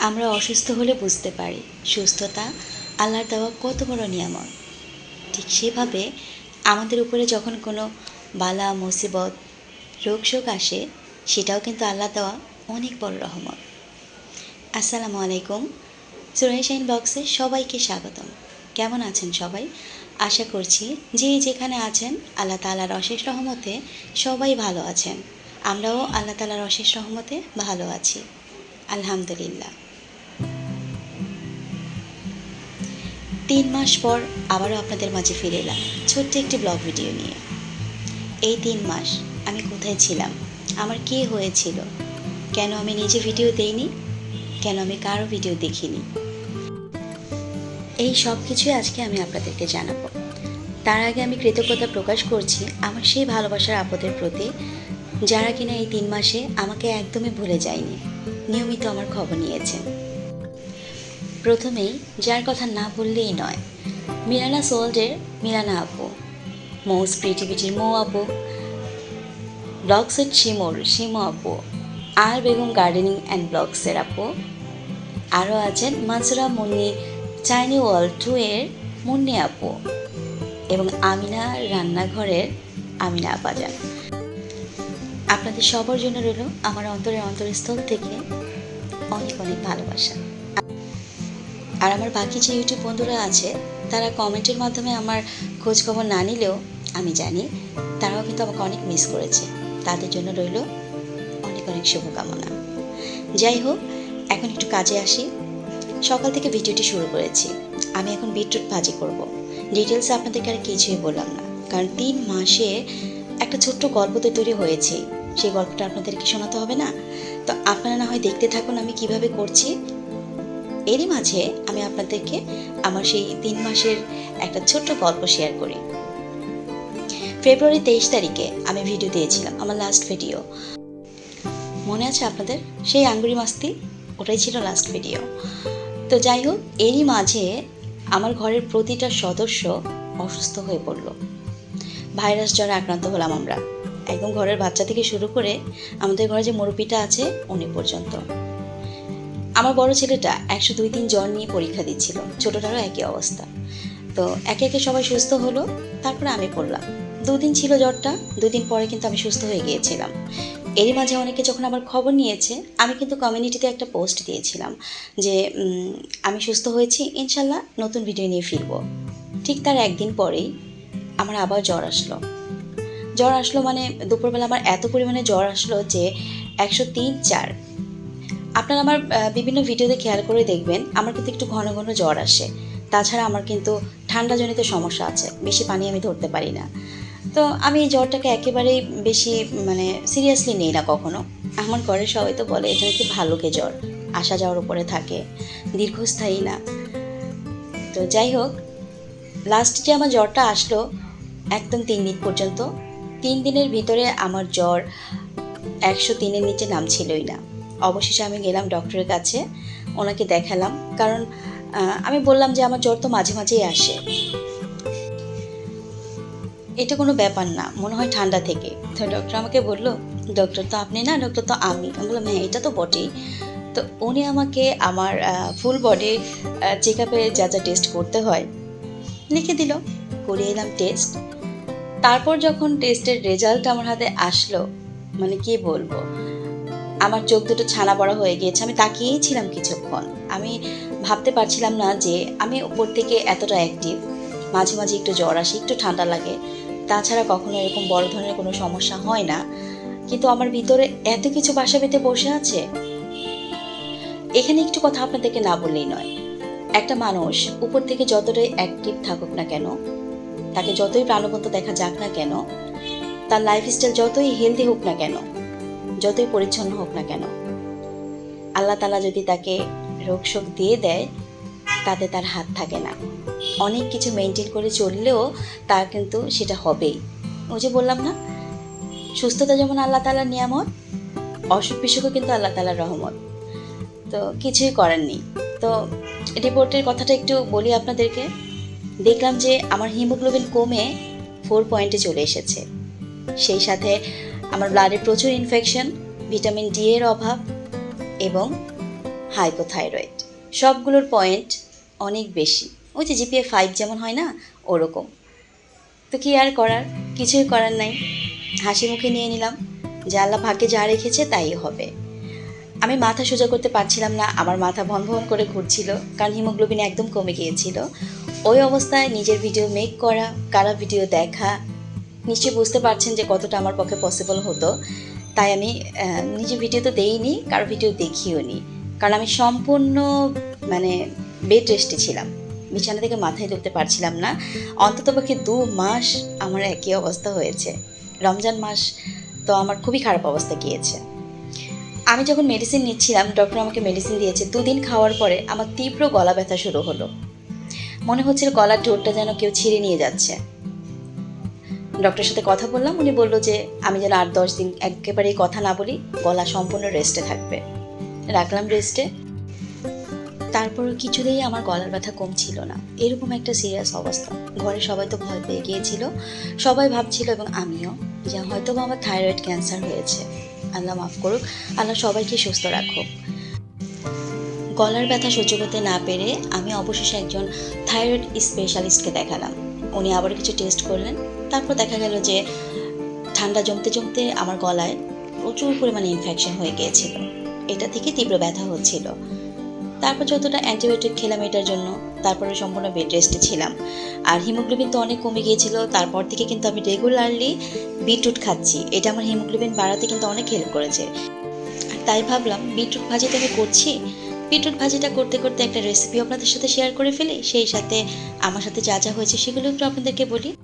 আমরা অসুস্থ হলে বুঝতে পারি সুস্থতা, আল্লাহর দেওয়া কত বড় নিয়ামত। ঠিক সেভাবে আমাদের উপরে যখন কোনো বালা, মুসিবত রোগ শোক আসে, সেটাও কিন্তু আল্লাহ দেওয়া অনেক বড় রহমত। আসসালামু আলাইকুম। সুরাইশাইন বক্সে সবাইকে স্বাগতম। কেমন আছেন সবাই? আশা করছি যে যেখানে আছেন, আল্লাহ তালার অশেষ রহমতে সবাই ভালো আছেন। আমরাও আল্লাহ তালার অশেষ রহমতে ভালো আছি। আলহামদুলিল্লাহ। তিন মাস পর আবারও আপনাদের মাঝে ফিরে এলাম। ছোট্ট একটি ব্লগ ভিডিও নিয়ে। এই তিন মাস আমি কোথায় ছিলাম? আমার কি হয়েছিল? কেন আমি নিজে ভিডিও দেইনি? কেন আমি কারও ভিডিও দেখিনি? এই সব কিছুই আজকে আমি আপনাদেরকে জানাব। তার আগে আমি কৃতজ্ঞতা প্রকাশ করছি আমার সেই ভালোবাসার আপদের প্রতি, যারা কিনা এই তিন মাসে আমাকে একদমই ভুলে যায়নি। নিয়মিত আমার খবর নিয়েছেন। প্রথমেই যার কথা না বললেই নয়। মিরানা সোল্ডের মিরানা আপু। মৌস ক্রিয়েটিভিটির মৌ আপু। ব্লগসের শিমোর শিমো আপু। আর বেগম গার্ডেনিং অ্যান্ড ব্লগসের আপু। আরও আছেন মানসুরা মুন্নি, চাইনি ওয়ার্ল্ড টু এর মুন্নি আপু। এবং আমিনা রান্নাঘরের আমিনা আপাজান। আপনাদের সবার জন্য রইল আমার অন্তরের অন্তরস্থল থেকে অনেক অনেক ভালোবাসা। আর আমার বাকি যে ইউটিউব বন্ধুরা আছে, তারা কমেন্টের মাধ্যমে আমার খোঁজ খবর না নিলেও, আমি জানি, তারাও কিন্তু আমাকে অনেক মিস করেছে। তাদের জন্য রইল অনেক অনেক শুভকামনা। যাই হোক, এখন একটু কাজে আসি। সকাল থেকে ভিডিওটি শুরু করেছি। আমি এখন বিটরুট ভাজি করব। ডিটেলসে আপনাদেরকে আর কিছুই বললাম না। কারণ তিন মাসে একটা ছোট্ট গল্প তো তৈরি হয়েছে। সেই গল্পটা আপনাদেরকে শোনাতে হবে না? তো আপনারা না হয় দেখতে থাকুন আমি কীভাবে করছি। এরই মাঝে আমি আপনাদেরকে আমার সেই তিন মাসের একটা ছোট্ট গল্প শেয়ার করি। ফেব্রুয়ারি তেইশ তারিখে আমি ভিডিও দিয়েছিলাম, আমার লাস্ট ভিডিও মনে আছে আপনাদের? সেই আঙ্গুরি মাস্তি, ওটাই ছিল লাস্ট ভিডিও তো যাই হোক, এরই মাঝে আমার ঘরের প্রতিটা সদস্য অসুস্থ হয়ে পড়ল। ভাইরাস জ্বরে আক্রান্ত হলাম আমরা। একদম ঘরের বাচ্চা থেকে শুরু করে আমাদের ঘরে যে মুরব্বিটা আছে, উনি পর্যন্ত। আমার বড় ছেলেটা একশো দুই দিন জ্বর নিয়ে পরীক্ষা দিচ্ছিল। ছোটটারও একই অবস্থা। তো একে একে সবাই সুস্থ হলো, তারপরে আমি পড়লাম। দুদিন ছিল জ্বরটা, দুদিন পরে কিন্তু আমি সুস্থ হয়ে গিয়েছিলাম। এরই মাঝে অনেকে যখন আমার খবর নিয়েছে, আমি কিন্তু কমিউনিটিতে একটা পোস্ট দিয়েছিলাম যে আমি সুস্থ হয়েছি, ইনশাল্লাহ নতুন ভিডিও নিয়ে ফিরবো। ঠিক তার একদিন পরেই আমার আবার জ্বর আসলো। জ্বর আসলো মানে দুপুরবেলা আমার এত পরিমাণে জ্বর আসলো যে একশো তিন চার আপনারা আমার বিভিন্ন ভিডিওতে খেয়াল করে দেখবেন, আমার কিন্তু একটু ঘন ঘন জ্বর আসে। তাছাড়া আমার কিন্তু ঠান্ডাজনিত সমস্যা আছে, বেশি পানি আমি ধরতে পারি না। তো আমি এই জ্বরটাকে একেবারেই বেশি মানে সিরিয়াসলি নেই না কখনো। আমার ঘরের সবাই তো বলে এটা নাকি ভালোকে জ্বর? আসা যাওয়ার উপরে থাকে, দীর্ঘস্থায়ী না। তো যাই হোক লাস্ট যে আমার জ্বরটা আসলো, একদম তিন দিন পর্যন্ত, তিন দিনের ভিতরে আমার জ্বর একশো তিনের নিচে নামছিলই না। অবশেষে আমি গেলাম ডক্টরের কাছে, ওনাকে দেখালাম। কারণ আমি বললাম যে আমার জ্বর তো মাঝে মাঝেই আসে। এটা কোনো ব্যাপার না, মনে হয় ঠান্ডা থেকে। তো ডক্টর আমাকে বলল ডক্টর তো আপনি না ডক্টর তো আমি। আমি বললাম হ্যাঁ এটা তো বটেই। তো উনি আমাকে আমার ফুল বডি চেক আপে যা যা টেস্ট করতে হয়, লিখে দিল। করিয়ে এলাম টেস্ট তারপর যখন টেস্টের রেজাল্ট আমার হাতে আসলো মানে কি বলব? আমার চোখ দুটো ছানা বড়া হয়ে গিয়েছে, আমি তাকিয়েই ছিলাম কিছুক্ষণ। আমি ভাবতে পারছিলাম না যে আমি উপর থেকে এতটা অ্যাক্টিভ মাঝে মাঝে একটু জ্বর আসে, একটু ঠান্ডা লাগে। তাছাড়া কখনো এরকম বড় ধরনের কোনো সমস্যা হয় না। কিন্তু আমার ভিতরে এত কিছু বাসা পেতে বসে আছে। এখানে একটু কথা আপনাদেরকে না বললেই নয়। একটা মানুষ উপর থেকে যতটাই অ্যাক্টিভ থাকুক না কেন, তাকে যতই প্রাণবন্ত দেখা যাক না কেন, তার লাইফস্টাইল যতই হেলদি হোক না কেন যতই পরিচ্ছন্ন হোক না কেন, আল্লাহ তালা যদি তাকে রোগ শোক দিয়ে দেয়, তাতে তার হাত থাকে না। অনেক কিছু মেনটেন করে চললেও তার কিন্তু সেটা হবেই। ওই যে বললাম না, সুস্থতা যেমন আল্লাহ তালার নিয়ামত, অসুখ বিসুখও কিন্তু আল্লাহ তালার রহমত। তো কিছুই করার নেই। তো রিপোর্টের কথাটা একটু বলি আপনাদেরকে। দেখলাম যে আমার হিমোগ্লোবিন কমে ফোর পয়েন্টে চলে এসেছে। সেই সাথে আমার ব্লাডে প্রচুর ইনফেকশন ভিটামিন ডি এর অভাব এবং হাইপোথাইরয়েড সবগুলোর পয়েন্ট অনেক বেশি। ওই যে জিপিএ ফাইভ যেমন হয় না, ওরকম। তো কি আর করার? কিছুই করার নাই। হাসি মুখে নিয়ে নিলাম। যে আল্লাহ ভাগ্যে যা রেখেছে তাই হবে। আমি মাথা সোজা করতে পারছিলাম না। আমার মাথা ভন ভন করে ঘুরছিল, কারণ হিমোগ্লোবিন একদম কমে গিয়েছিল। ওই অবস্থায় নিজের ভিডিও মেক করা, কারা ভিডিও দেখা নিশ্চয়ই বুঝতে পারছেন যে কতটা আমার পক্ষে পসিবল হতো। তাই আমি নিজে ভিডিও তো দেইনি, কারও ভিডিও দেখিও নি কারণ আমি সম্পূর্ণ মানে বেড রেস্টে ছিলাম। বিছানা থেকে মাথায় তুলতে পারছিলাম না। অন্ততপক্ষে দু মাস আমার একই অবস্থা হয়েছে। রমজান মাস তো আমার খুবই খারাপ অবস্থা গিয়েছে। আমি যখন মেডিসিন নিচ্ছিলাম ডক্টর আমাকে মেডিসিন দিয়েছে, দুদিন খাওয়ার পরে আমার তীব্র গলা ব্যথা শুরু হলো। মনে হচ্ছিল গলার জোরটা যেন কেউ ছিঁড়ে নিয়ে যাচ্ছে। ডক্টরের সাথে কথা বললাম, উনি বলল যে, আমি যেন আট দশ দিন একেবারেই কথা না বলি, গলা সম্পূর্ণ রেস্টে থাকবে। রাখলাম রেস্টে তারপরও কিছুতেই আমার গলার ব্যথা কমছিল না। এরকম একটা সিরিয়াস অবস্থা। ঘরে সবাই তো ভয় পেয়ে গিয়েছিল। সবাই ভাবছিল এবং আমিও, যে হয়তো আমার থাইরয়েড ক্যান্সার হয়েছে। আল্লাহ মাফ করুক, আল্লাহ সবাইকে সুস্থ রাখুক। গলার ব্যথা সহ্য করতে না পেরে আমি অবশেষে একজন থাইরয়েড স্পেশালিস্টকে দেখালাম। উনি আবার কিছু টেস্ট করলেন। তারপর দেখা গেল যে ঠান্ডা জমতে জমতে আমার গলায় প্রচুর পরিমাণে ইনফেকশন হয়ে গিয়েছিল। এটা থেকে তীব্র ব্যথা হচ্ছিল। তারপর যতটা অ্যান্টিবায়োটিক খেলাম এটার জন্য, তারপরে সম্পূর্ণ বেড রেস্টে ছিলাম। আর হিমোগ্লোবিন তো অনেক কমে গিয়েছিল, তারপর থেকে কিন্তু আমি রেগুলারলি বিটরুট খাচ্ছি। এটা আমার হিমোগ্লোবিন বাড়াতে কিন্তু অনেক হেল্প করেছে। আর তাই ভাবলাম বিটরুট ভাজি তো আমি করছি? বিটরুট ভাজিটা করতে করতে একটা রেসিপি আপনাদের সাথে শেয়ার করে ফেলি। সেই সাথে আমার সাথে যা যা হয়েছে সেগুলো একটু আপনাদেরকে বলি।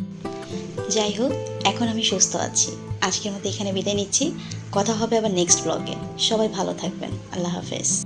যাই হোক, এখন আমি সুস্থ আছি। আজকের মতো এখানে বিদায় নিচ্ছি। কথা হবে আবার নেক্সট ব্লগে সবাই ভালো থাকবেন। আল্লাহ হাফেজ।